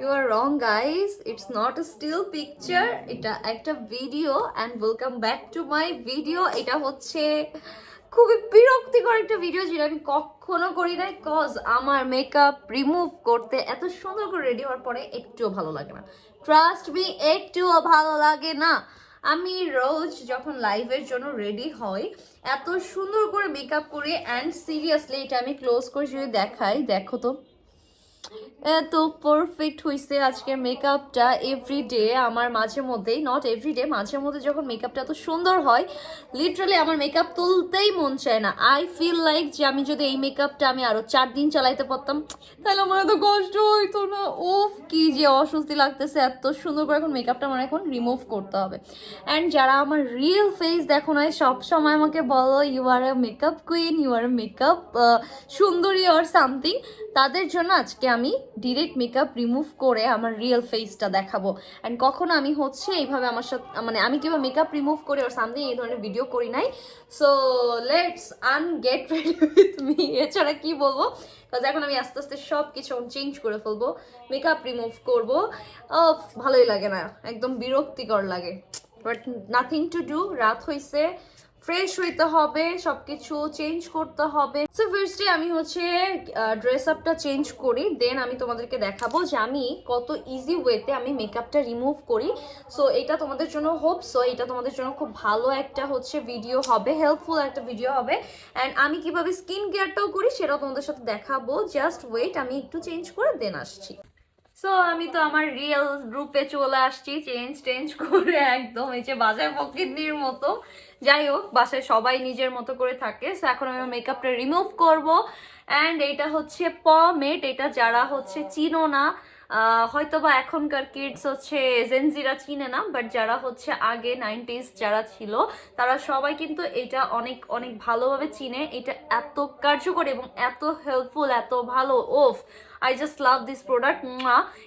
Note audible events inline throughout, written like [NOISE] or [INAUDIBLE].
You are wrong guys it's not a still picture এটা একটা video and welcome back to my video এটা হচ্ছে খুবই বিরক্তিকর একটা ভিডিও যেটা আমি কখনো করি নাই কজ আমার মেকআপ রিমুভ করতে এত সুন্দর করে রেডি হওয়ার পরে একটুও ভালো লাগে না। ট্রাস্ট মি একটুও ভালো লাগে না। আমি রোজ যখন লাইভের জন্য রেডি হই, এত সুন্দর করে মেকআপ করে অ্যান্ড সিরিয়াসলি এটা আমি ক্লোজ করে যদি দেখাই, দেখো তো। এত পারফেক্ট হয়েছে আজকের মেকআপটা এভরিডে আমার মাঝে মধ্যেই নট এভরিডে মাঝে মধ্যে যখন মেকআপটা এত সুন্দর হয় লিটারালি আমার মেকআপ তুলতেই মন চায় না। আই ফিল লাইক যে আমি যদি এই মেকআপটা আমি আরও চার দিন চালাইতে পারতাম, তাহলে আমার এত কষ্ট হইতো না। ওফ কি যে অস্বস্তি লাগতেছে, এত সুন্দর করে এখন মেকআপটা আমার এখন রিমুভ করতে হবে। অ্যান্ড যারা আমার রিয়েল ফেস দেখো না সব সময় আমাকে বলো you are a makeup queen you are a makeup সুন্দরী অর সামথিং তাদের জন্য আজকে আমি ডিরেক্ট মেকআপ রিমুভ করে আমার রিয়েল ফেসটা দেখাবো। অ্যান্ড কখনো আমি হচ্ছে এইভাবে আমার সাথে মানে আমি কীভাবে মেকআপ রিমুভ করে ওর সামথিং এই ধরনের ভিডিও করি নাই। So let's uh get ready with me এছাড়া কি বলব? কাজ এখন আমি আস্তে আস্তে সব কিছু চেঞ্জ করে ফেলব মেকআপ রিমুভ করব। ভালোই লাগে না, একদম বিরক্তিকর লাগে। বাট নাথিং টু ডু রাত হইছে। ফ্রেশ হইতে হবে, সবকিছু চেঞ্জ করতে হবে। সো ফার্স্টে আমি হচ্ছে ড্রেস আপটা চেঞ্জ করি দেন আমি তোমাদেরকে দেখাবো যে আমি কত ইজি ওয়েতে আমি মেকআপটা রিমুভ করি। সো এটা তোমাদের জন্য হোপ সো এটা তোমাদের জন্য খুব ভালো একটা হচ্ছে ভিডিও হবে হেল্পফুল একটা ভিডিও হবে। অ্যান্ড আমি কীভাবে স্কিন কেয়ারটাও করি সেটাও তোমাদের সাথে দেখাবো জাস্ট ওয়েট আমি একটু চেঞ্জ করে দেন আসছি। সো আমি তো আমার রিয়েল রূপে চলে আসছি চেঞ্জ টেঞ্জ করে একদম এই যে বাজার পকেটনির মতো। যাই হোক, বাসায় সবাই নিজের মতো করে থাকে। সো এখন আমি মেকআপটা রিমুভ করব। অ্যান্ড এটা হচ্ছে প মেট এটা যারা হচ্ছে চিনো না আহ, হয়তোবা এখনকার কিডস হচ্ছে জেনজিরা চিনে না বাট যারা হচ্ছে আগে নাইনটিস যারা ছিল তারা সবাই কিন্তু এটা অনেক অনেক ভালোভাবে চিনে। এটা এত কার্যকরী এবং এত হেল্পফুল এত ভালো। Oof I just love this product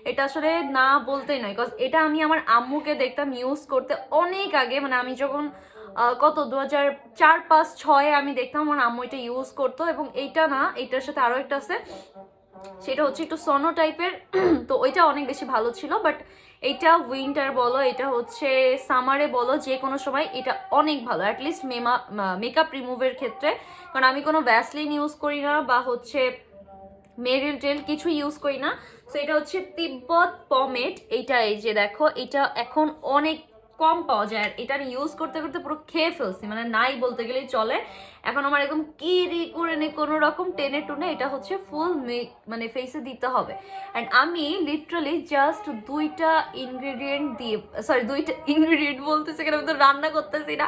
এটা আসলে না বলতেই নয় বিকজ এটা আমি আমার আম্মুকে দেখতাম ইউজ করতে অনেক আগে। মানে আমি যখন কত দু হাজার চার পাঁচ ছয়ে আমি দেখতাম আমার আম্মু এটা ইউজ করতো এবং এইটা না এটার সাথে আরও একটা আছে। সেটা হচ্ছে একটু সনো টাইপের [CLEARS THROAT] তো ওইটা অনেক বেশি ভালো ছিল বাট এইটা উইন্টার বলো, এটা হচ্ছে সামারে বলো, যে কোনো সময় এটা অনেক ভালো অ্যাটলিস্ট মেমা মেকআপ রিমুভের ক্ষেত্রে, কারণ আমি কোনো ভ্যাসলিন ইউজ করি না বা হচ্ছে মেরিল জেল কিছু ইউজ করি না সো এটা হচ্ছে তিব্বত পমেট এইটা এই যে দেখো, এটা এখন অনেক কম পাওয়া যায়, আর এটা আমি ইউজ করতে করতে পুরো খেয়ে ফেলছি। মানে নাই বলতে গেলেই চলে। এখন আমার একদম কিরি করে নে কোনো রকম টেনে টুনে এটা হচ্ছে ফুল মেক মানে ফেসে দিতে হবে। অ্যান্ড আমি লিটারালি জাস্ট দুইটা ইনগ্রেডিয়েন্ট দিয়ে সরি দুইটা ইনগ্রেডিয়েন্ট বলতেছে কেন আমি তো রান্না করতেছি না।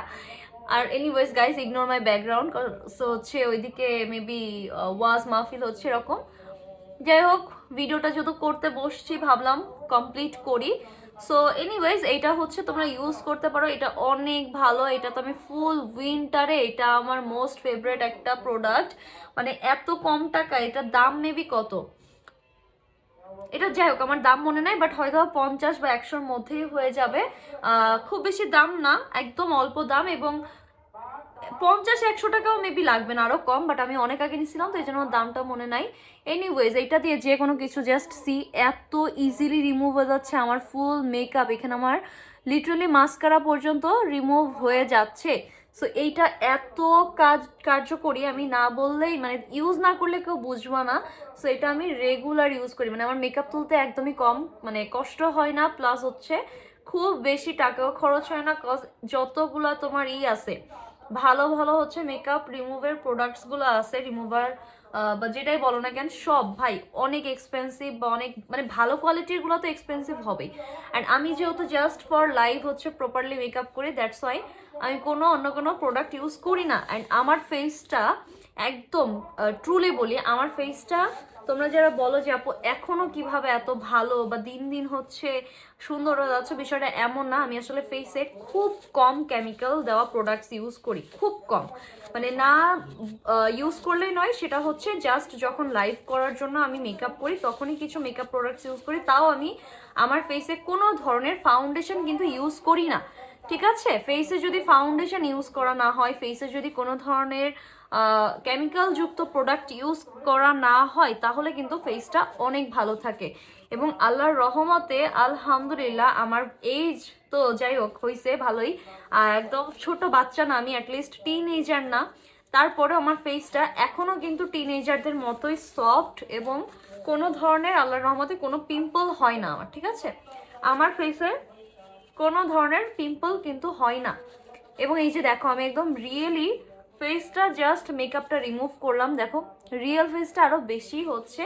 আর anyways guys ignore my background so হচ্ছে ওইদিকে মেবি ওয়াজ মাহফিল হচ্ছে এরকম। যাই হোক ভিডিওটা যেহেতু করতে বসছি, ভাবলাম কমপ্লিট করি। সো এনিওয়েজ এটা হচ্ছে তোমরা ইউজ করতে পারো। এটা অনেক ভালো। এটা তো আমি ফুল উইন্টারে এটা আমার মোস্ট ফেভারেট একটা প্রোডাক্ট মানে এত কম টাকা, এটা দাম মেবি কত? এটা যাই হোক, আমার দাম মনে নাই বাট হয়তো পঞ্চাশ বা একশোর মধ্যেই হয়ে যাবে। খুব বেশি দাম না, একদম অল্প দাম এবং পঞ্চাশ, একশো টাকাও মেবি লাগবে না, আরও কম বাট আমি অনেক আগে নিছিলাম তো এই জন্য দামটা মনে নাই। এনিওয়েজ এইটা দিয়ে যে কোনো কিছু জাস্ট সি এত ইজিলি রিমুভ হয়ে যাচ্ছে আমার ফুল মেকআপ এখানে আমার লিটারালি মাস্কারা পর্যন্ত রিমুভ হয়ে যাচ্ছে। সো এইটা এত কাজ, কার্যকরী, আমি না বললেই মানে ইউজ না করলে কেউ বুঝব না। সো এটা আমি রেগুলার ইউজ করি মানে আমার মেকআপ তুলতে একদমই কম মানে কষ্ট হয় না প্লাস হচ্ছে খুব বেশি টাকাও খরচ হয় না কজ যতগুলা তোমার ই আছে ভালো ভালো হচ্ছে মেকআপ রিমুভের প্রোডাক্টসগুলো আছে রিমুভার বা যেটাই বলো না কেন, সব ভাই অনেক এক্সপেন্সিভ বা অনেক মানে ভালো কোয়ালিটিরগুলো তো এক্সপেন্সিভ হবেই। অ্যান্ড আমি যেহেতু জাস্ট ফর লাইভ হচ্ছে প্রপারলি মেকআপ করি দ্যাটস ওয়াই আমি কোনো অন্য কোনো প্রোডাক্ট ইউজ করি না। অ্যান্ড আমার ফেসটা একদম ট্রুলি বলি, আমার ফেসটা তোমরা যারা বলো যে আপু, এখনও কীভাবে এত ভালো বা দিন দিন হচ্ছে সুন্দর যাচ্ছে, বিষয়টা এমন না। আমি আসলে ফেসে খুব কম কেমিক্যাল দেওয়া প্রোডাক্টস ইউজ করি, খুব কম। মানে না ইউজ করলেই নয়, সেটা হচ্ছে জাস্ট যখন লাইভ করার জন্য আমি মেকআপ করি, তখনই কিছু মেকআপ প্রোডাক্টস ইউজ করি। তাও আমি আমার ফেসে কোনো ধরনের ফাউন্ডেশন কিন্তু ইউজ করি না। ঠিক আছে? ফেসে যদি ফাউন্ডেশন ইউজ করা না হয় ফেসে যদি কোনো ধরনের কেমিক্যাল যুক্ত প্রোডাক্ট ইউজ করা না হয়, তাহলে কিন্তু ফেসটা অনেক ভালো থাকে। এবং আল্লাহর রহমতে, আলহামদুলিল্লাহ, আমার এইজ তো যাই হোক হয়েছে ভালোই। একদম ছোট বাচ্চা না, আমি অ্যাটলিস্ট টিন এজার না। তারপরে আমার ফেসটা এখনও কিন্তু টিনেজারদের মতোই সফট এবং কোনো ধরনের, আল্লাহর রহমতে কোনো পিম্পল হয় না আমার, ঠিক আছে? আমার ফেসে কোনো ধরনের পিম্পল কিন্তু হয় না। এবং এই যে দেখো, আমি একদম রিয়েলি ফেসটা জাস্ট মেকআপটা রিমুভ করলাম, দেখো। রিয়েল ফেসটা আরও বেশি হচ্ছে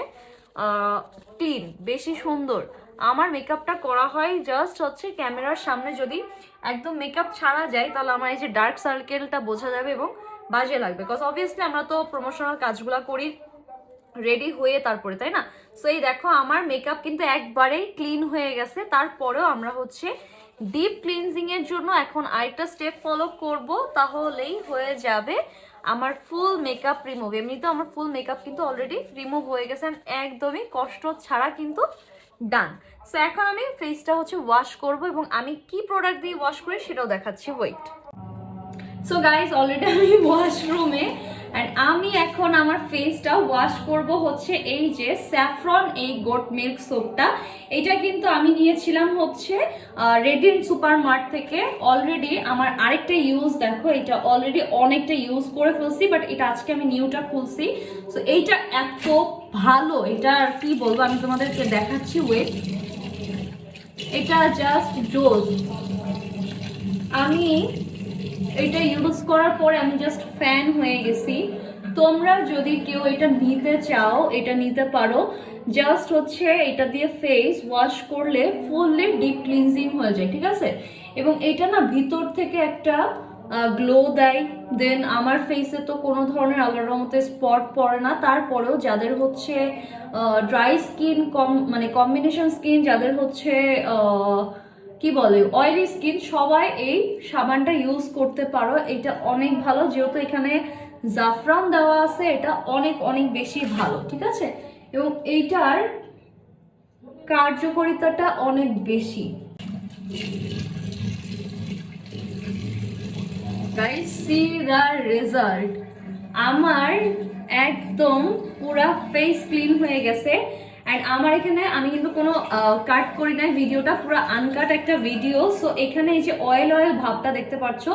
ক্লিন বেশি সুন্দর। আমার মেকআপটা করা হয় জাস্ট হচ্ছে ক্যামেরার সামনে যদি একদম মেকআপ ছাড়া যায়, তাহলে আমার এই যে ডার্ক সার্কেলটা বোঝা যাবে এবং বাজে লাগবে। বিকজ অবভিয়াসলি আমরা তো প্রমোশনাল কাজগুলো করি রেডি হয়ে তারপরে, তাই না? সো এই দেখো, আমার মেকআপ কিন্তু একবারেই ক্লিন হয়ে গেছে। তারপরেও আমরা হচ্ছে ডিপ ক্লিনজিং এর জন্য এখন আরেকটা স্টেপ ফলো করব, তাহলেই হয়ে যাবে আমার ফুল মেকআপ রিমুভ এমনিতেও আমার ফুল মেকআপ কিন্তু অলরেডি রিমুভ হয়ে গেছে একদমই কষ্ট ছাড়া কিন্তু ডান সো এখন আমি ফেসটা হচ্ছে ওয়াশ করব এবং আমি কি প্রোডাক্ট দিয়ে ওয়াশ করি সেটাও দেখাচ্ছি। ওয়েট সো গাইজ অলরেডি আমি ওয়াশরুমে অ্যান্ড আমি এখন আমার ফেসটা ওয়াশ করব হচ্ছে এই যে স্যাফরন এই গোট মিল্ক সোপটা এটা কিন্তু আমি নিয়েছিলাম হচ্ছে রেডিয়েন্ট সুপার মার্ট থেকে। অলরেডি আমার আরেকটা ইউজ দেখো, এটা অলরেডি অনেকটা ইউজ করে ফেলছি বাট এটা আজকে আমি নিউটা খুলছি। সো এইটা এত ভালো, এটা আর কি বলব, আমি তোমাদেরকে দেখাচ্ছি ওয়েট এটা জাস্ট জোজ আমি এটা ইউজ করার পরে আমি জাস্ট ফ্যান হয়ে গেছি। তোমরা যদি কেউ এটা নিতে চাও, এটা নিতে পারো। জাস্ট হচ্ছে এটা দিয়ে ফেস ওয়াশ করলে ফুললি ডিপ ক্লিনজিং হয়ে যায়, ঠিক আছে? এবং এটা না ভিতর থেকে একটা গ্লো দেয়। দেন আমার ফেসে তো কোনো ধরনের আল্লাহর রহমতে স্পট পড়ে না। তারপরেও যাদের হচ্ছে ড্রাই স্কিন কম মানে কম্বিনেশন স্কিন যাদের হচ্ছে কি বলে অয়েলি স্কিন সবাই এই সাবানটা ইউজ করতে পারো। এটা অনেক ভালো, যেহেতু এখানে জাফরান দেওয়া আছে, এটা অনেক অনেক বেশি ভালো, ঠিক আছে? এবং এইটার কার্যকারিতাটা অনেক বেশি। গাইস সি রেজাল্ট আমার একদম পুরা ফেস ক্লিন হয়ে গেছে। অ্যান্ড আমার এখানে আমি কিন্তু কোনো কাট করি নাই, ভিডিওটা পুরো আনকাট একটা ভিডিও সো এখানে এই যে অয়েল অয়েল ভাবটা দেখতে পাচ্ছ,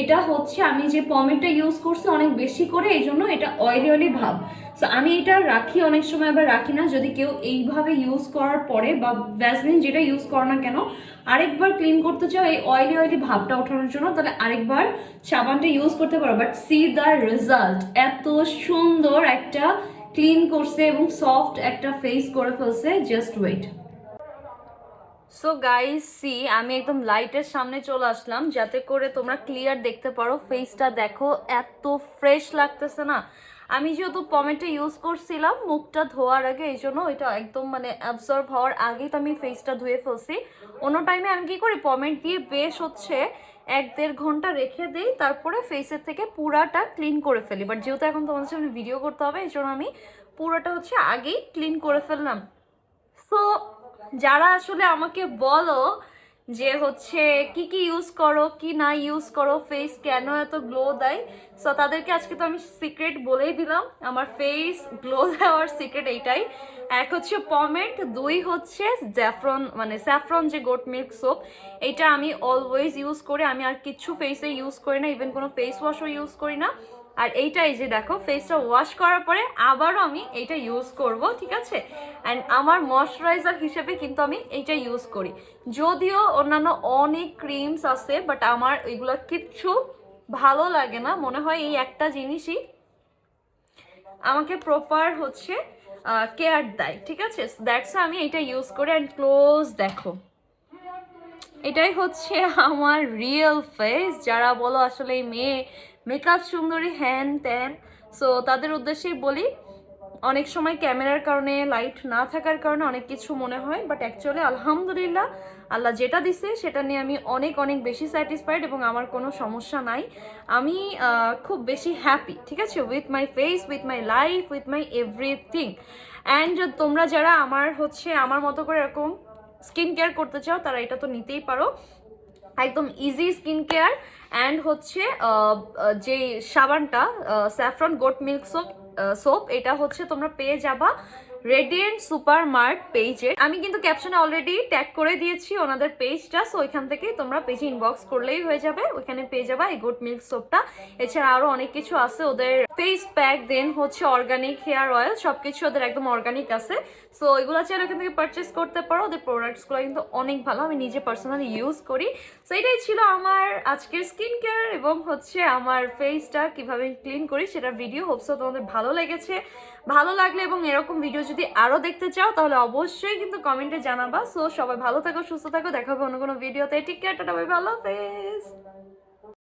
এটা হচ্ছে আমি যে পমেটটা ইউজ করছি অনেক বেশি করে, এই জন্য এটা অয়েলি অয়েলি ভাব। সো আমি এটা রাখি, অনেক সময় আবার রাখি না, যদি কেউ এইভাবে ইউজ করার পরে বা ভ্যাসলিন যেটা ইউজ করো না কেন, আরেকবার ক্লিন করতে চাও এই অয়েলি অয়েলি ভাবটা ওঠানোর জন্য, তাহলে আরেকবার সাবানটা ইউজ করতে পারো। বাট সি দ্য রেজাল্ট এত সুন্দর একটা ক্লিন করছে এবং সফট একটা ফেস করে ফেলছে just wait so guys see আমি একদম লাইটের সামনে চলে আসলাম, যাতে করে তোমরা ক্লিয়ার দেখতে পারো ফেসটা দেখো, এত ফ্রেশ লাগতেছে না। আমি যেহেতু পমেটটা ইউজ করছিলাম, মুখটা ধোয়ার আগে, এই জন্য এটা একদম মানে অ্যাবজর্ব হওয়ার আগেই তো আমি ফেসটা ধুয়ে ফেলছি। অন্য টাইমে আমি কি করি পমেট দিয়ে বেশ হচ্ছে এক দেড় ঘণ্টা রেখে দিই, তারপরে ফেসের থেকে পুরাটা ক্লিন করে ফেলি। বাট যেহেতু এখন তোমাদের সামনে ভিডিও করতে হবে, এই জন্য আমি পুরোটা হচ্ছে আগেই ক্লিন করে ফেললাম। সো যারা আসলে আমাকে বলো যে হচ্ছে কি কি ইউজ করো, কি না ইউজ করো ফেস কেন এত গ্লো দেয়? সো তাদেরকে আজকে তো আমি সিক্রেট বলেই দিলাম। আমার ফেস গ্লো [LAUGHS] দেওয়ার সিক্রেট এইটাই। এক হচ্ছে পমেট দুই হচ্ছে জ্যাফরন মানে স্যাফরন যে গোট মিল্ক সোপ এটা আমি অলওয়েজ ইউজ করি। আমি আর কিচ্ছু ফেসে ইউজ করি না ইভেন কোনো ফেস ওয়াশও ইউজ করি না। আর এইটাই যে দেখো ফেসটা ওয়াশ করার পরে আবারও আমি এইটা ইউজ করব, ঠিক আছে? অ্যান্ড আমার ময়শ্চারাইজার হিসেবে কিন্তু আমি এইটা ইউজ করি। যদিও অন্যান্য অনেক ক্রিমস আছে বাট আমার এগুলো কিচ্ছু ভালো লাগে না। মনে হয় এই একটা জিনিসই আমাকে প্রপার হচ্ছে কেয়ার দেয়, ঠিক আছে? দ্যাটস আমি এটা ইউজ করি। অ্যান্ড ক্লোজ দেখো। এটাই হচ্ছে আমার রিয়েল ফেস যারা বলো আসলে মেয়ে মেকআপ সুন্দরী, হ্যান ত্যান। সো তাদের উদ্দেশ্যেই বলি, অনেক সময় ক্যামেরার কারণে লাইট না থাকার কারণে অনেক কিছু মনে হয় বাট অ্যাকচুয়ালি আলহামদুলিল্লাহ, আল্লাহ যেটা দিছে, সেটা নিয়ে আমি অনেক অনেক বেশি স্যাটিসফাইড এবং আমার কোনো সমস্যা নাই। আমি খুব বেশি হ্যাপি ঠিক আছে? With my face with my life with my everything and তোমরা যারা আমার হচ্ছে, আমার মতো করে এরকম স্কিন কেয়ার করতে চাও, তারা এটা তো নিতেই পারো। একদম ইজি স্কিন কেয়ার অ্যান্ড হচ্ছে যে সাবানটা saffron goat milk soap soap এটা হচ্ছে তোমরা পেয়ে যাবা রেডিয়েন্ট সুপার মার্ট পেজে আমি কিন্তু ক্যাপশনে অলরেডি ট্যাগ করে দিয়েছি ওনাদের পেজটা সো ওইখান থেকে তোমরা পেজে ইনবক্স করলেই হয়ে যাবে। ওইখানে পেয়ে যাবা এই গুড মিল্ক সোপটা এছাড়া আরও অনেক কিছু আছে ওদের ফেস প্যাক দেন হচ্ছে অর্গানিক হেয়ার অয়েল সবকিছু ওদের একদম অর্গানিক আছে। সো এগুলো চাইলে ওখান থেকে পারচেস করতে পারো। ওদের প্রোডাক্টসগুলো কিন্তু অনেক ভালো, আমি নিজে পার্সোনালি ইউজ করি। সো এটাই ছিল আমার আজকের স্কিন কেয়ার এবং হচ্ছে আমার ফেসটা কীভাবে ক্লিন করি সেটা ভিডিও হোপসো তোমাদের ভালো লেগেছে, ভালো লাগলে এবং এরকম ভিডিও যদি আরও দেখতে চাও, তাহলে অবশ্যই কিন্তু কমেন্টে জানাবা। সো সবাই ভালো থাকো, সুস্থ থাকো, দেখা হবে অন্য কোনো ভিডিওতে টিক কেয়ার ভালো